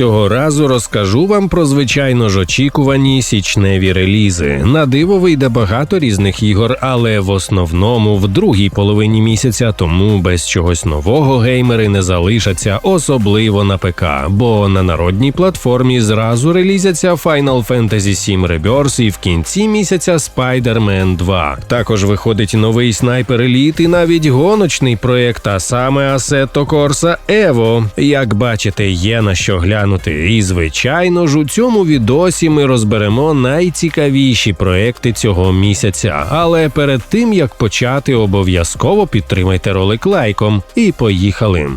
Цього разу розкажу вам про звичайно ж очікувані січневі релізи. На диво вийде багато різних ігор, але в основному в другій половині місяця, тому без чогось нового геймери не залишаться, особливо на ПК, бо на народній платформі зразу релізяться Final Fantasy VII Rebirth і в кінці місяця Spider-Man 2. Також виходить новий снайпер Elite і навіть гоночний проект, а саме Assetto Corsa Evo. Як бачите, є на що глянути. І звичайно ж у цьому відосі ми розберемо найцікавіші проекти цього місяця. Але перед тим як почати, обов'язково підтримайте ролик лайком. І поїхали.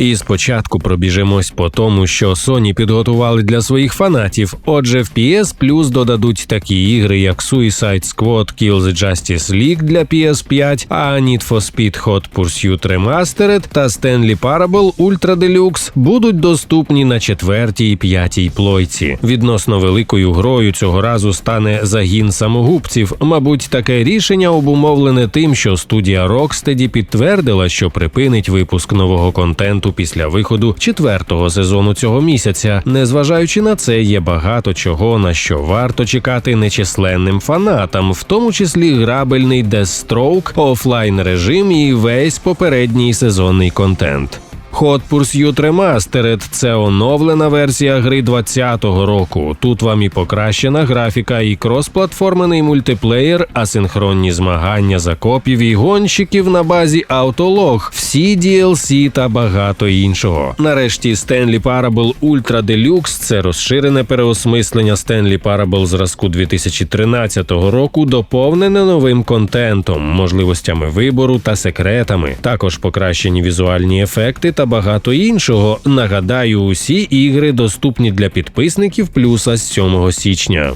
І спочатку пробіжимось по тому, що Sony підготували для своїх фанатів. Отже, в PS Plus додадуть такі ігри, як Suicide Squad Kill the Justice League для PS5, а Need for Speed Hot Pursuit Remastered та Stanley Parable Ultra Deluxe будуть доступні на четвертій і п'ятій плойці. Відносно великою грою цього разу стане загін самогубців. Мабуть, таке рішення обумовлене тим, що студія Rocksteady підтвердила, що припинить випуск нового контенту після виходу четвертого сезону цього місяця. Незважаючи на це, є багато чого на що варто чекати нечисленним фанатам, в тому числі грабельний Deathstroke, офлайн режим і весь попередній сезонний контент. Hot Pursuit Remastered – це оновлена версія гри 2020 року. Тут вам і покращена графіка, і кросплатформений мультиплеєр, асинхронні змагання закопів і гонщиків на базі Autolog, всі DLC та багато іншого. Нарешті Stanley Parable Ultra Deluxe – це розширене переосмислення Stanley Parable зразку 2013 року, доповнене новим контентом, можливостями вибору та секретами. Також покращені візуальні ефекти та багато іншого. Нагадаю, усі ігри доступні для підписників плюса з 7 січня.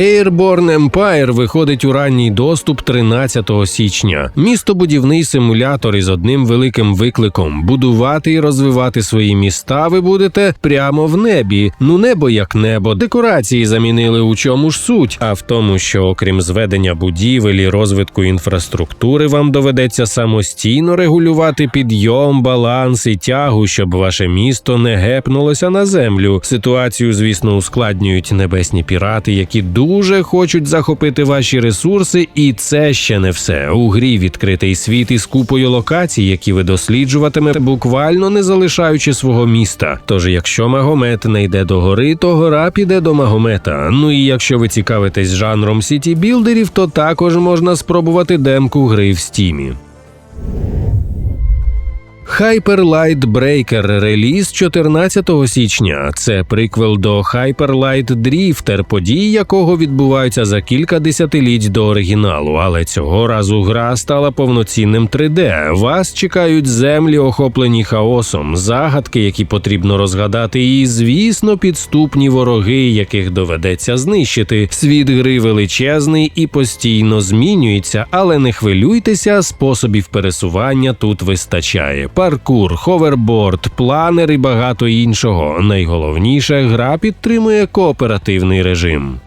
Airborne Empire виходить у ранній доступ 13 січня. Містобудівний симулятор із одним великим викликом: будувати і розвивати свої міста. Ви будете прямо в небі. Ну небо як небо. Декорації замінили у чому ж суть, а в тому, що окрім зведення будівель і розвитку інфраструктури, вам доведеться самостійно регулювати підйом, баланс і тягу, щоб ваше місто не гепнулося на землю. Ситуацію, звісно, ускладнюють небесні пірати, які дуже хочуть захопити ваші ресурси, і це ще не все. У грі відкритий світ із купою локацій, які ви досліджуватимете, буквально не залишаючи свого міста. Тож, якщо Магомет не йде до гори, то гора піде до Магомета. Ну і якщо ви цікавитесь жанром сіті білдерів, то також можна спробувати демку гри в стімі. Hyper Light Breaker реліз 14 січня. Це приквел до Hyper Light Drifter, події якого відбуваються за кілька десятиліть до оригіналу. Але цього разу гра стала повноцінним 3D. Вас чекають землі, охоплені хаосом, загадки, які потрібно розгадати, і звісно, підступні вороги, яких доведеться знищити. Світ гри величезний і постійно змінюється, але не хвилюйтеся, способів пересування тут вистачає паркур, ховерборд, планер і багато іншого. Найголовніше, гра підтримує кооперативний режим.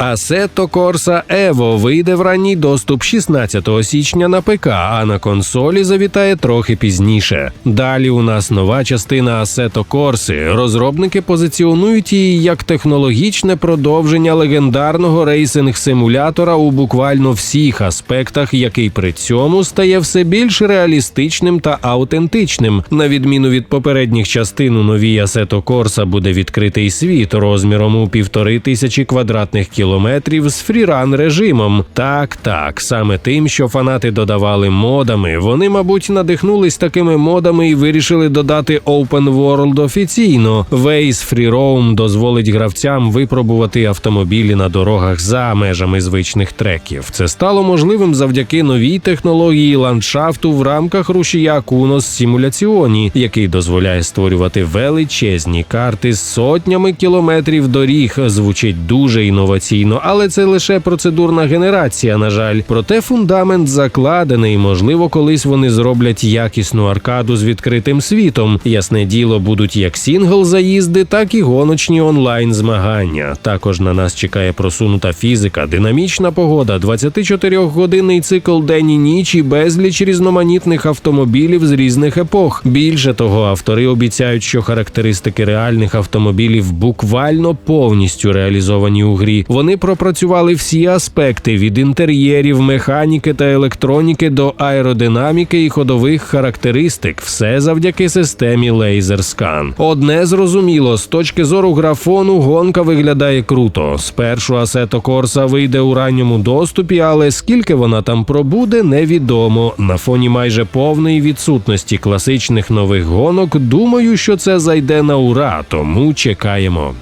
Assetto Corsa Evo вийде в ранній доступ 16 січня на ПК, а на консолі завітає трохи пізніше. Далі у нас нова частина Assetto Corsa. Розробники позиціонують її як технологічне продовження легендарного рейсинг-симулятора у буквально всіх аспектах, який при цьому стає все більш реалістичним та аутентичним. На відміну від попередніх частин у новій Assetto Corsa буде відкритий світ розміром у півтори тисячі квадратних кілометрів кілометрів з фріран режимом. Так, так, саме тим, що фанати додавали модами. Вони, мабуть, надихнулись такими модами і вирішили додати Open World офіційно. Waze Free Roam дозволить гравцям випробувати автомобілі на дорогах за межами звичних треків. Це стало можливим завдяки новій технології ландшафту в рамках рушія Kunos Сімуляціоні, який дозволяє створювати величезні карти з сотнями кілометрів доріг. Звучить дуже інноваційно офіційно, але це лише процедурна генерація. На жаль, проте фундамент закладений. Можливо, колись вони зроблять якісну аркаду з відкритим світом. Ясне діло, будуть як сінгл заїзди, так і гоночні онлайн змагання. Також на нас чекає просунута фізика, динамічна погода, 24-годинний цикл день і ніч і безліч різноманітних автомобілів з різних епох. Більше того, автори обіцяють, що характеристики реальних автомобілів буквально повністю реалізовані у грі. Вони пропрацювали всі аспекти від інтер'єрів, механіки та електроніки до аеродинаміки і ходових характеристик. Все завдяки системі LaserScan. Одне зрозуміло, з точки зору графону гонка виглядає круто. Спершу Assetto Corsa вийде у ранньому доступі, але скільки вона там пробуде, невідомо. На фоні майже повної відсутності класичних нових гонок. Думаю, що це зайде на ура, тому чекаємо.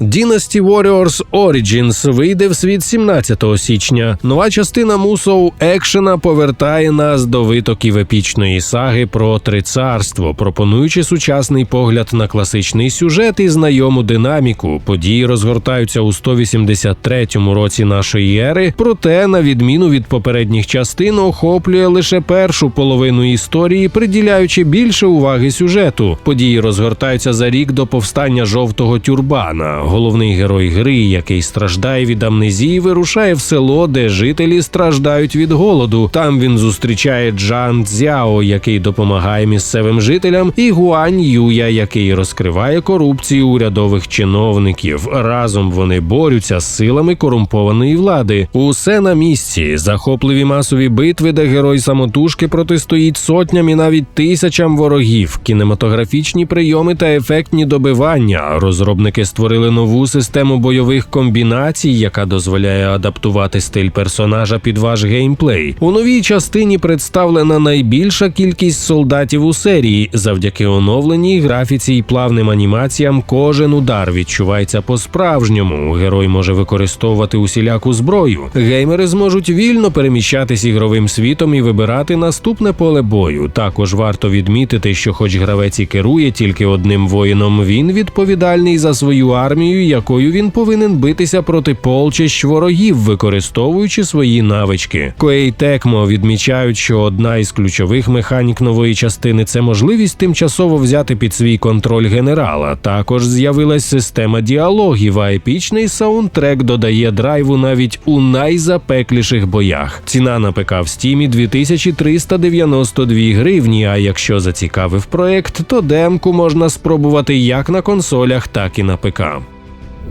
Dynasty Warriors Origins вийде в світ 17 січня. Нова частина мусов екшена повертає нас до витоків епічної саги про три царство, пропонуючи сучасний погляд на класичний сюжет і знайому динаміку. Події розгортаються у 183 році нашої ери, проте, на відміну від попередніх частин, охоплює лише першу половину історії, приділяючи більше уваги сюжету. Події розгортаються за рік до повстання жовтого тюрбана. Головний герой гри, який страждає від амнезії, вирушає в село, де жителі страждають від голоду. Там він зустрічає Джан Цзяо, який допомагає місцевим жителям, і Гуань Юя, який розкриває корупцію урядових чиновників. Разом вони борються з силами корумпованої влади. Усе на місці. Захопливі масові битви, де герой самотужки протистоїть сотням і навіть тисячам ворогів, кінематографічні прийоми та ефектні добивання. Розробники створили нову систему бойових комбінацій, яка дозволяє адаптувати стиль персонажа під ваш геймплей. У новій частині представлена найбільша кількість солдатів у серії. Завдяки оновленій графіці і плавним анімаціям кожен удар відчувається по-справжньому. Герой може використовувати усіляку зброю. Геймери зможуть вільно переміщатись ігровим світом і вибирати наступне поле бою. Також варто відмітити, що, хоч гравець і керує тільки одним воїном, він відповідальний за свою армію, якою він повинен битися проти полчищ ворогів, використовуючи свої навички. Koei Tecmo відмічають, що одна із ключових механік нової частини це можливість тимчасово взяти під свій контроль генерала. Також з'явилась система діалогів, а епічний саундтрек додає драйву навіть у найзапекліших боях. Ціна на ПК в стімі 2392 гривні. А якщо зацікавив проект, то демку можна спробувати як на консолях, так і на ПК.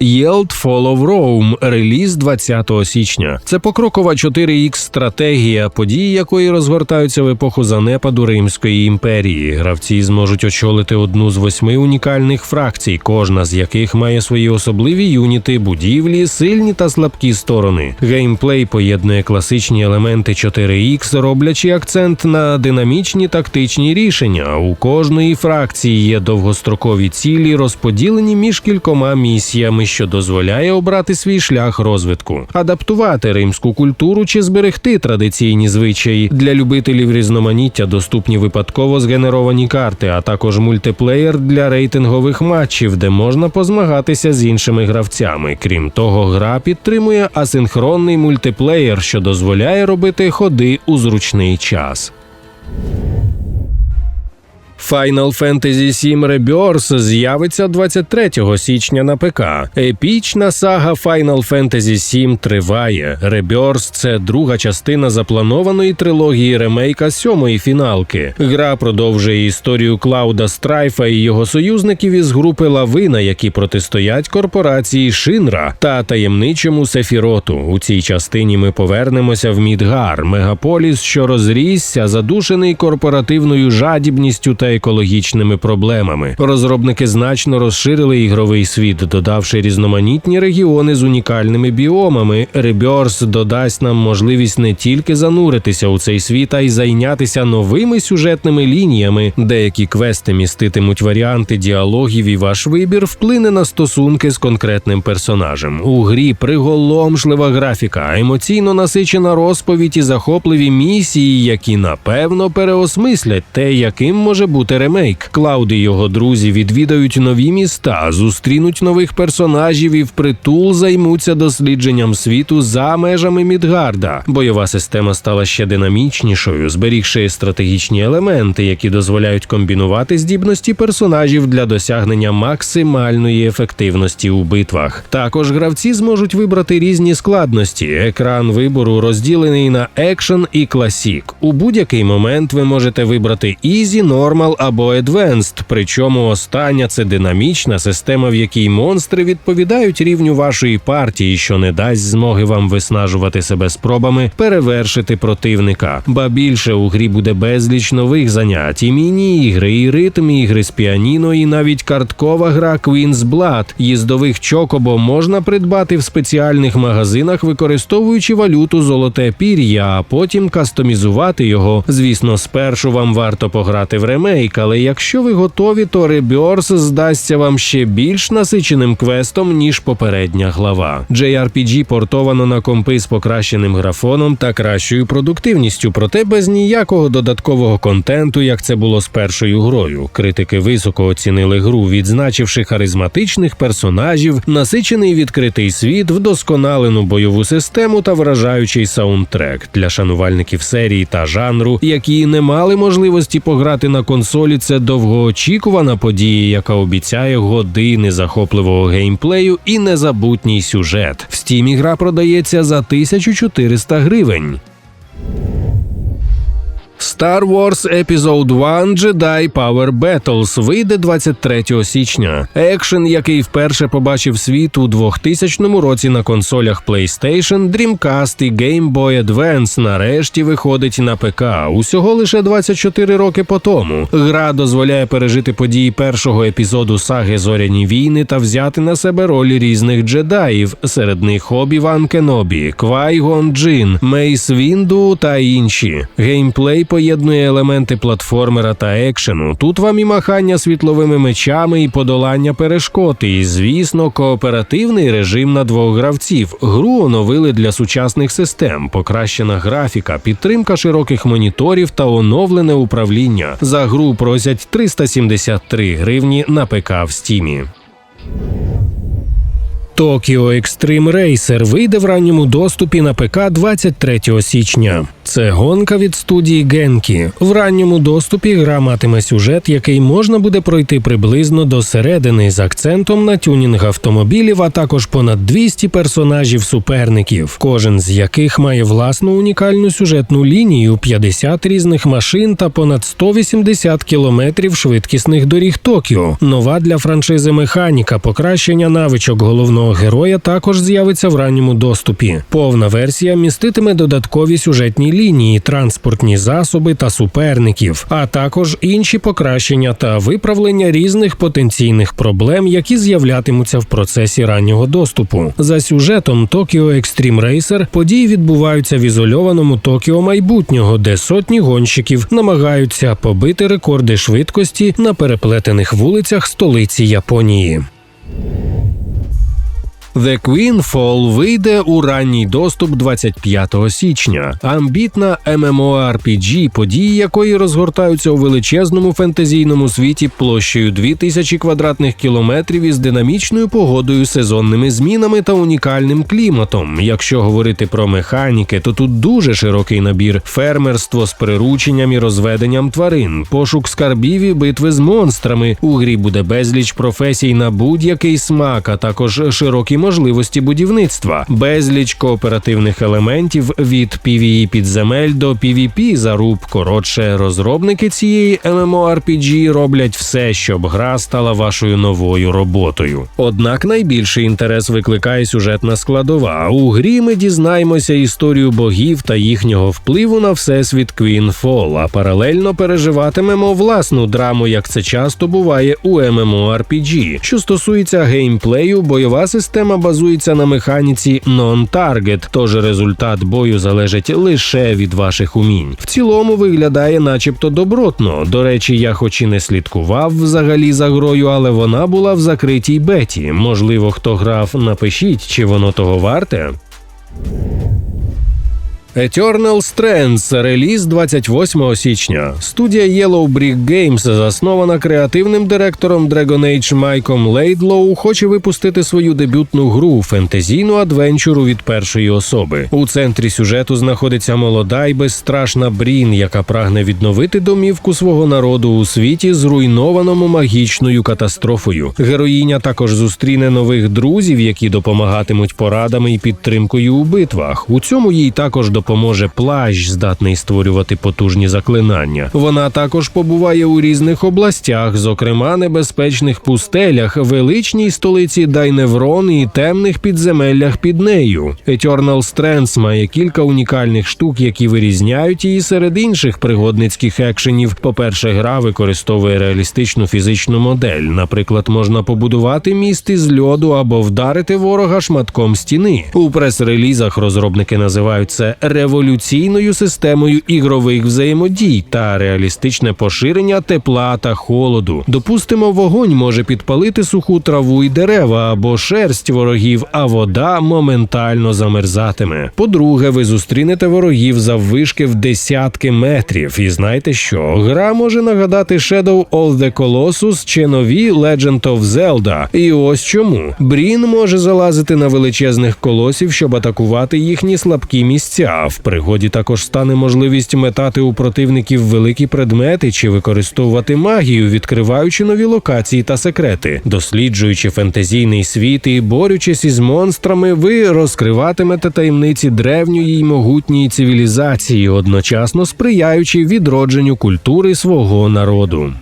Yield Fall of Rome, реліз 20 січня. Це покрокова 4X стратегія, події якої розгортаються в епоху занепаду Римської імперії. Гравці зможуть очолити одну з восьми унікальних фракцій, кожна з яких має свої особливі юніти, будівлі, сильні та слабкі сторони. Геймплей поєднує класичні елементи 4X, роблячи акцент на динамічні тактичні рішення. У кожної фракції є довгострокові цілі, розподілені між кількома місіями що дозволяє обрати свій шлях розвитку, адаптувати римську культуру чи зберегти традиційні звичаї для любителів різноманіття, доступні випадково згенеровані карти, а також мультиплеєр для рейтингових матчів, де можна позмагатися з іншими гравцями. Крім того, гра підтримує асинхронний мультиплеєр, що дозволяє робити ходи у зручний час. Final Fantasy VII Rebirth з'явиться 23 січня на ПК. Епічна сага Final Fantasy VII триває. Rebirth – це друга частина запланованої трилогії ремейка сьомої фіналки. Гра продовжує історію Клауда Страйфа і його союзників із групи Лавина, які протистоять корпорації Шинра та таємничому Сефіроту. У цій частині ми повернемося в Мідгар, мегаполіс, що розрісся, задушений корпоративною жадібністю та екологічними проблемами. Розробники значно розширили ігровий світ, додавши різноманітні регіони з унікальними біомами. Rebirth додасть нам можливість не тільки зануритися у цей світ, а й зайнятися новими сюжетними лініями. Деякі квести міститимуть варіанти діалогів, і ваш вибір вплине на стосунки з конкретним персонажем. У грі приголомшлива графіка, емоційно насичена розповідь і захопливі місії, які напевно переосмислять те, яким може бути бути ремейк. Клауд і його друзі відвідають нові міста, зустрінуть нових персонажів і впритул займуться дослідженням світу за межами Мідгарда. Бойова система стала ще динамічнішою, зберігши стратегічні елементи, які дозволяють комбінувати здібності персонажів для досягнення максимальної ефективності у битвах. Також гравці зможуть вибрати різні складності. Екран вибору розділений на екшен і класік. У будь-який момент ви можете вибрати Easy, Normal або Advanced, Причому остання це динамічна система, в якій монстри відповідають рівню вашої партії, що не дасть змоги вам виснажувати себе спробами перевершити противника. Ба більше у грі буде безліч нових занять, і міні-ігри, і ритм ігри з піаніно, і навіть карткова гра Queen's Blood. Їздових чокобо можна придбати в спеціальних магазинах, використовуючи валюту золоте пір'я, а потім кастомізувати його. Звісно, спершу вам варто пограти в ремейк, але якщо ви готові, то Rebirth здасться вам ще більш насиченим квестом ніж попередня глава. JRPG портовано на компи з покращеним графоном та кращою продуктивністю, проте без ніякого додаткового контенту, як це було з першою грою. Критики високо оцінили гру, відзначивши харизматичних персонажів, насичений відкритий світ, вдосконалену бойову систему та вражаючий саундтрек для шанувальників серії та жанру, які не мали можливості пограти на консолі. Це довгоочікувана подія, яка обіцяє години захопливого геймплею і незабутній сюжет. В Steam гра продається за 1400 гривень. Star Wars Episode 1 Jedi Power Battles вийде 23 січня. Екшен, який вперше побачив світ у 2000 році на консолях PlayStation, Dreamcast і Game Boy Advance, нарешті виходить на ПК. Усього лише 24 роки по тому. Гра дозволяє пережити події першого епізоду саги Зоряні війни та взяти на себе ролі різних джедаїв. Серед них Обі-Ван Кенобі, Квай-Гон Джин, Мейс Вінду та інші. Геймплей поєднує елементи платформера та екшену. Тут вам і махання світловими мечами, і подолання перешкод, і, звісно, кооперативний режим на двох гравців. Гру оновили для сучасних систем, покращена графіка, підтримка широких моніторів та оновлене управління. За гру просять 373 гривні на ПК в стімі. Tokyo Extreme Racer вийде в ранньому доступі на ПК 23 січня. Це гонка від студії Генкі. В ранньому доступі гра матиме сюжет, який можна буде пройти приблизно до середини з акцентом на тюнінг автомобілів, а також понад 200 персонажів суперників, кожен з яких має власну унікальну сюжетну лінію, 50 різних машин та понад 180 кілометрів швидкісних доріг Токіо. Нова для франшизи механіка, покращення навичок головного героя також з'явиться в ранньому доступі. Повна версія міститиме додаткові сюжетні лінії лінії, транспортні засоби та суперників, а також інші покращення та виправлення різних потенційних проблем, які з'являтимуться в процесі раннього доступу. За сюжетом Tokyo Extreme Racer події відбуваються в ізольованому Токіо майбутнього, де сотні гонщиків намагаються побити рекорди швидкості на переплетених вулицях столиці Японії. The Queen Fall вийде у ранній доступ 25 січня. Амбітна MMORPG, події якої розгортаються у величезному фентезійному світі площею 2000 квадратних кілометрів із динамічною погодою, сезонними змінами та унікальним кліматом. Якщо говорити про механіки, то тут дуже широкий набір: фермерство з прирученням і розведенням тварин, пошук скарбів і битви з монстрами. У грі буде безліч професій на будь-який смак, а також широкі можливості будівництва, безліч кооперативних елементів від PvE підземель до PvP заруб. Коротше, розробники цієї MMORPG роблять все, щоб гра стала вашою новою роботою. Однак найбільший інтерес викликає сюжетна складова. У грі ми дізнаємося історію богів та їхнього впливу на всесвіт Fall, а паралельно переживатимемо власну драму, як це часто буває у MMORPG. Що стосується геймплею, бойова система система базується на механіці non-target, тож результат бою залежить лише від ваших умінь. В цілому виглядає, начебто, добротно. До речі, я хоч і не слідкував взагалі за грою, але вона була в закритій беті. Можливо, хто грав, напишіть, чи воно того варте. Eternal Strengths, реліз 28 січня. Студія Yellow Brick Games, заснована креативним директором Dragon Age Майком Лейдлоу, хоче випустити свою дебютну гру фентезійну адвенчуру від першої особи. У центрі сюжету знаходиться молода і безстрашна Брін, яка прагне відновити домівку свого народу у світі, зруйнованому магічною катастрофою. Героїня також зустріне нових друзів, які допомагатимуть порадами і підтримкою у битвах. У цьому їй також допоможе плащ, здатний створювати потужні заклинання. Вона також побуває у різних областях, зокрема небезпечних пустелях, величній столиці Дайневрон і темних підземеллях під нею. Eternal Strengths має кілька унікальних штук, які вирізняють її серед інших пригодницьких екшенів. По-перше, гра використовує реалістичну фізичну модель. Наприклад, можна побудувати міст із льоду або вдарити ворога шматком стіни. У прес-релізах розробники називають це революційною системою ігрових взаємодій та реалістичне поширення тепла та холоду. Допустимо, вогонь може підпалити суху траву і дерева або шерсть ворогів, а вода моментально замерзатиме. По-друге, ви зустрінете ворогів заввишки в десятки метрів. І знаєте що? Гра може нагадати Shadow of the Colossus чи нові Legend of Zelda. І ось чому Брін може залазити на величезних колосів, щоб атакувати їхні слабкі місця. В пригоді також стане можливість метати у противників великі предмети чи використовувати магію, відкриваючи нові локації та секрети. Досліджуючи фентезійний світ і борючись із монстрами, ви розкриватимете таємниці древньої й могутньої цивілізації, одночасно сприяючи відродженню культури свого народу.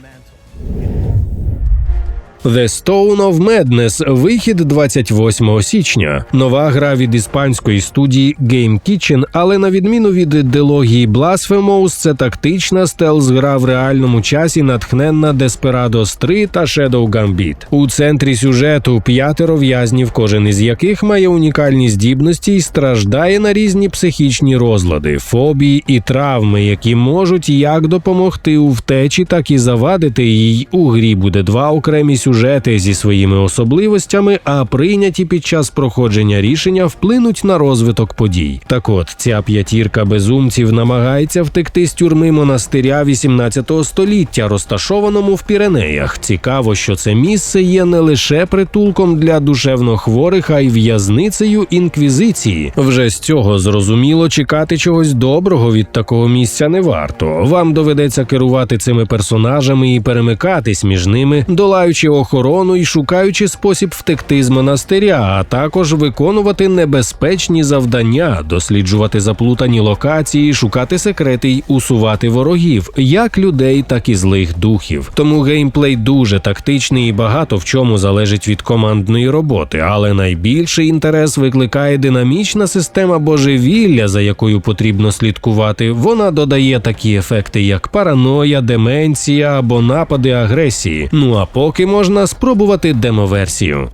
The Stone of Madness – вихід 28 січня. Нова гра від іспанської студії Game Kitchen, але на відміну від дилогії Blasphemous, це тактична стелс-гра в реальному часі, натхненна Desperados 3 та Shadow Gambit. У центрі сюжету п'ятеро в'язнів, кожен із яких має унікальні здібності і страждає на різні психічні розлади, фобії і травми, які можуть як допомогти у втечі, так і завадити їй. У грі буде два окремі сюжети зі своїми особливостями, а прийняті під час проходження рішення вплинуть на розвиток подій. Так от ця п'ятірка безумців намагається втекти з тюрми монастиря 18 століття, розташованому в Піренеях. Цікаво, що це місце є не лише притулком для душевно хворих, а й в'язницею інквізиції. Вже з цього зрозуміло чекати чогось доброго від такого місця не варто. Вам доведеться керувати цими персонажами і перемикатись між ними, долаючи охорону і шукаючи спосіб втекти з монастиря, а також виконувати небезпечні завдання, досліджувати заплутані локації, шукати секрети й усувати ворогів, як людей, так і злих духів. Тому геймплей дуже тактичний і багато в чому залежить від командної роботи, але найбільший інтерес викликає динамічна система божевілля, за якою потрібно слідкувати. Вона додає такі ефекти, як параноя, деменція або напади агресії. Ну а поки можна спробувати демоверсію.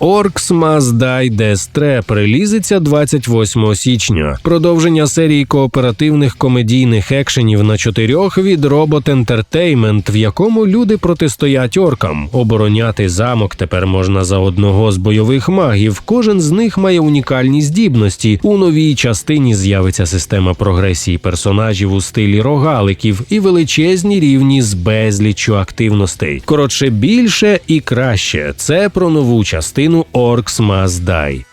Must Die Death релізиться 28 січня. Продовження серії кооперативних комедійних екшенів на чотирьох від Robot Entertainment, в якому люди протистоять оркам. Обороняти замок тепер можна за одного з бойових магів. Кожен з них має унікальні здібності. У новій частині з'явиться система прогресії персонажів у стилі рогаликів і величезні рівні з безліччю активностей. Коротше, більше і краще. Це про нову частину. Orcs Must Die.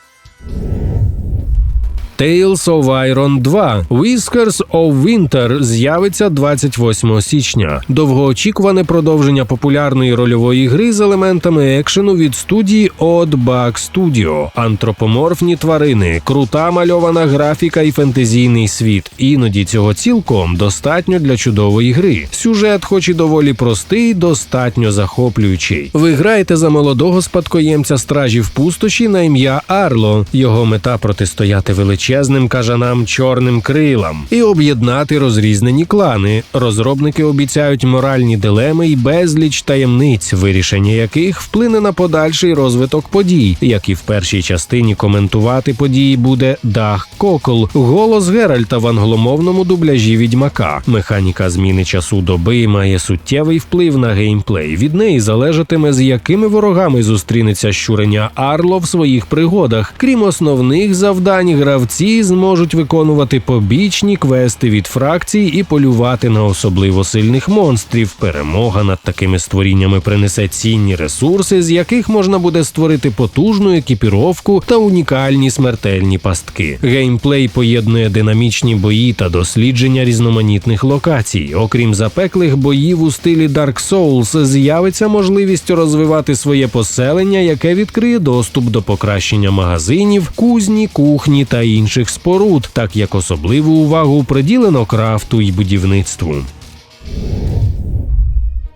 Tales of Iron 2 Whiskers of Winter з'явиться 28 січня. Довгоочікуване продовження популярної рольової гри з елементами екшену від студії Odd Bug Studio. антропоморфні тварини, крута мальована графіка і фентезійний світ. Іноді цього цілком достатньо для чудової гри. Сюжет, хоч і доволі простий, достатньо захоплюючий. Ви граєте за молодого спадкоємця стражів пустоші на ім'я Арло. Його мета протистояти величезним величезним кажанам чорним крилам і об'єднати розрізнені клани. Розробники обіцяють моральні дилеми і безліч таємниць, вирішення яких вплине на подальший розвиток подій, як і в першій частині коментувати події буде Дах Кокол, голос Геральта в англомовному дубляжі відьмака. Механіка зміни часу доби має суттєвий вплив на геймплей. Від неї залежатиме, з якими ворогами зустрінеться щурення Арло в своїх пригодах, крім основних завдань гравців гравці зможуть виконувати побічні квести від фракцій і полювати на особливо сильних монстрів. Перемога над такими створіннями принесе цінні ресурси, з яких можна буде створити потужну екіпіровку та унікальні смертельні пастки. Геймплей поєднує динамічні бої та дослідження різноманітних локацій. Окрім запеклих боїв у стилі Dark Souls, з'явиться можливість розвивати своє поселення, яке відкриє доступ до покращення магазинів, кузні, кухні та інших споруд, так як особливу увагу приділено крафту і будівництву.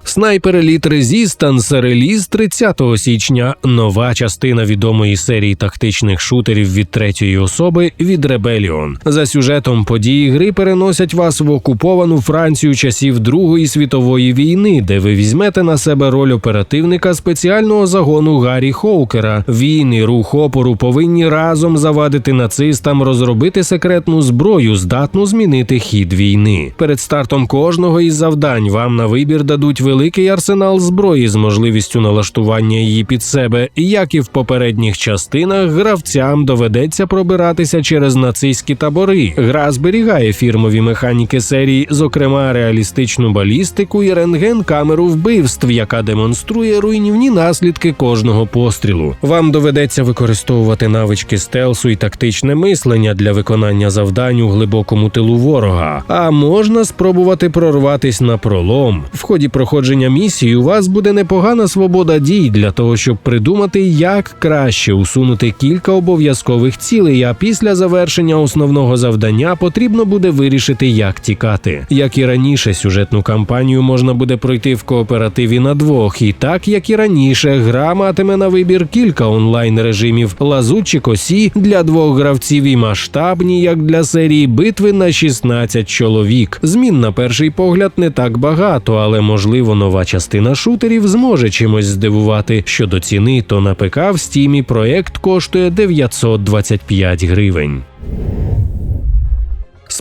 Снайпер Elite Resistance реліз 30 січня. Нова частина відомої серії тактичних шутерів від третьої особи від Rebellion. За сюжетом події гри переносять вас в окуповану Францію часів Другої світової війни, де ви візьмете на себе роль оперативника спеціального загону Гаррі Хоукера. Він і рух опору повинні разом завадити нацистам розробити секретну зброю, здатну змінити хід війни. Перед стартом кожного із завдань вам на вибір дадуть великий арсенал зброї з можливістю налаштування її під себе, як і в попередніх частинах, гравцям доведеться пробиратися через нацистські табори. Гра зберігає фірмові механіки серії, зокрема реалістичну балістику і рентген-камеру вбивств, яка демонструє руйнівні наслідки кожного пострілу. Вам доведеться використовувати навички стелсу і тактичне мислення для виконання завдань у глибокому тилу ворога. А можна спробувати прорватись на пролом. В ході проходження місії у вас буде непогана свобода дій для того, щоб придумати, як краще усунути кілька обов'язкових цілей. А після завершення основного завдання потрібно буде вирішити, як тікати. Як і раніше, сюжетну кампанію можна буде пройти в кооперативі на двох, і так як і раніше, гра матиме на вибір кілька онлайн режимів лазучі косі для двох гравців і масштабні, як для серії битви на 16 чоловік. Змін на перший погляд не так багато, але можливо нова частина шутерів зможе чимось здивувати. Щодо ціни, то на ПК в стімі проект коштує 925 гривень.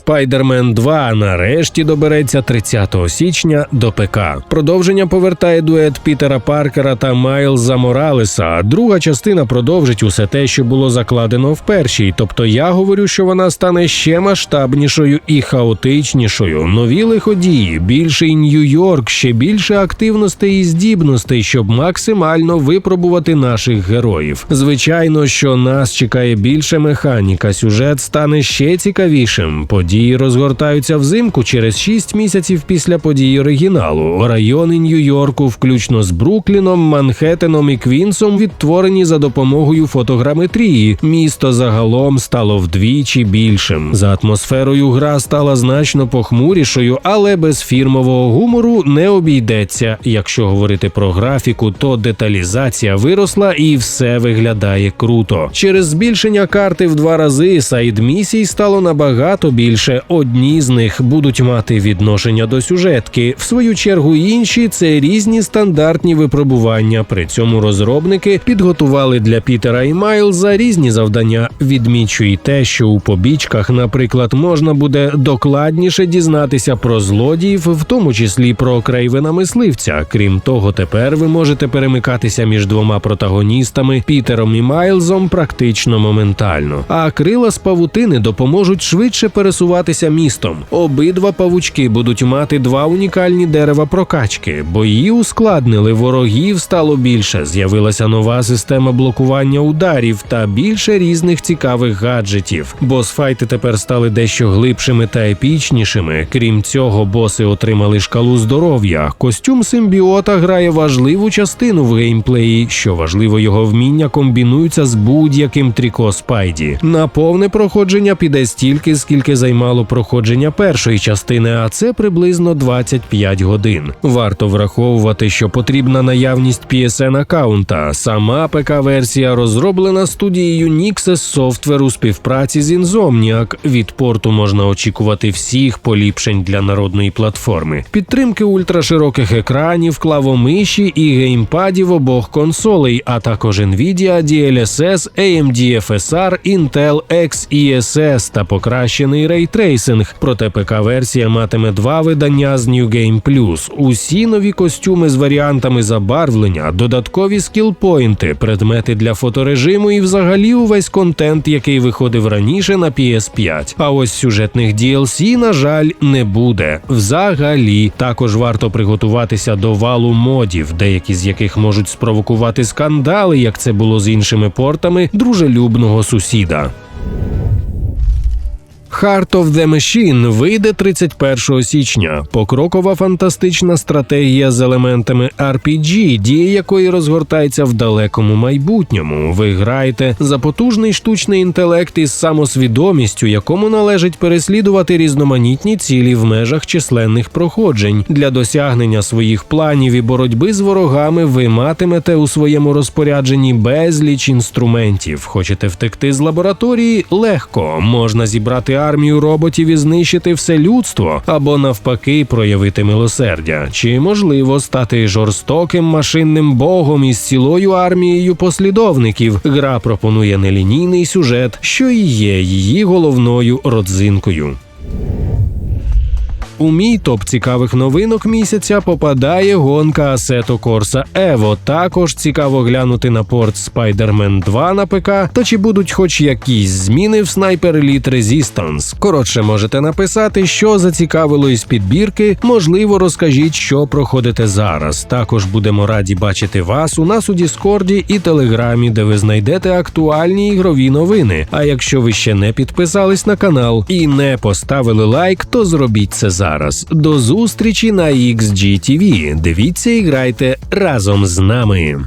Spider-Man 2 нарешті добереться 30 січня до ПК. Продовження повертає дует Пітера Паркера та Майлза Моралеса. Друга частина продовжить усе те, що було закладено в першій. Тобто я говорю, що вона стане ще масштабнішою і хаотичнішою. Нові лиходії, більший Нью-Йорк, ще більше активностей і здібностей, щоб максимально випробувати наших героїв. Звичайно, що нас чекає більше механіка. Сюжет стане ще цікавішим. Події розгортаються взимку через 6 місяців після подій оригіналу. Райони Нью-Йорку, включно з Брукліном, Манхеттеном і Квінсом, відтворені за допомогою фотограметрії. Місто загалом стало вдвічі більшим. За атмосферою гра стала значно похмурішою, але без фірмового гумору не обійдеться. Якщо говорити про графіку, то деталізація виросла і все виглядає круто. Через збільшення карти в два рази сайд місій стало набагато більше. Одні з них будуть мати відношення до сюжетки. В свою чергу інші це різні стандартні випробування. При цьому розробники підготували для Пітера і Майлза різні завдання. Відмічу і те, що у побічках, наприклад, можна буде докладніше дізнатися про злодіїв, в тому числі про крейвена мисливця. Крім того, тепер ви можете перемикатися між двома протагоністами Пітером і Майлзом практично моментально. А крила з павутини допоможуть швидше пересуватися містом. Обидва павучки будуть мати два унікальні дерева прокачки. Бої ускладнили, ворогів стало більше. З'явилася нова система блокування ударів та більше різних цікавих гаджетів. Босфайти тепер стали дещо глибшими та епічнішими. Крім цього, боси отримали шкалу здоров'я. Костюм симбіота грає важливу частину в геймплеї. Що важливо, його вміння комбінуються з будь-яким тріко спайді. На повне проходження піде стільки, скільки займало проходження першої частини, а це приблизно 25 годин. Варто враховувати, що потрібна наявність PSN аккаунта. Сама ПК-версія розроблена студією Nixes Software у співпраці з Insomniac. Від порту можна очікувати всіх поліпшень для народної платформи, підтримки ультрашироких екранів, клавомиші і геймпадів обох консолей, а також Nvidia, DLSS, AMD FSR, Intel X ESS та покращений рейтрейсинг, проте ПК-версія матиме два видання з New Game Plus, усі нові костюми з варіантами забарвлення, додаткові скілпойнти, предмети для фоторежиму і взагалі увесь контент, який виходив раніше на PS5. А ось сюжетних DLC, на жаль, не буде. Взагалі, також варто приготуватися до валу модів, деякі з яких можуть спровокувати скандали, як це було з іншими портами дружелюбного сусіда. Heart of the Machine вийде 31 січня. Покрокова фантастична стратегія з елементами RPG, дія якої розгортається в далекому майбутньому. Ви граєте за потужний штучний інтелект із самосвідомістю, якому належить переслідувати різноманітні цілі в межах численних проходжень. Для досягнення своїх планів і боротьби з ворогами ви матимете у своєму розпорядженні безліч інструментів. Хочете втекти з лабораторії? Легко можна зібрати армію роботів і знищити все людство, або навпаки проявити милосердя, чи можливо стати жорстоким машинним богом із цілою армією послідовників. Гра пропонує нелінійний сюжет, що і є її головною родзинкою. У мій топ цікавих новинок місяця попадає гонка Assetto Corsa Evo. Також цікаво глянути на порт Spider-Man 2 на ПК, та чи будуть хоч якісь зміни в Sniper Elite Resistance. Коротше, можете написати, що зацікавило із підбірки. Можливо, розкажіть, що проходите зараз. Також будемо раді бачити вас у нас у Діскорді і Телеграмі, де ви знайдете актуальні ігрові новини. А якщо ви ще не підписались на канал і не поставили лайк, то зробіть це зараз. До зустрічі на XGTV. Дивіться і грайте разом з нами.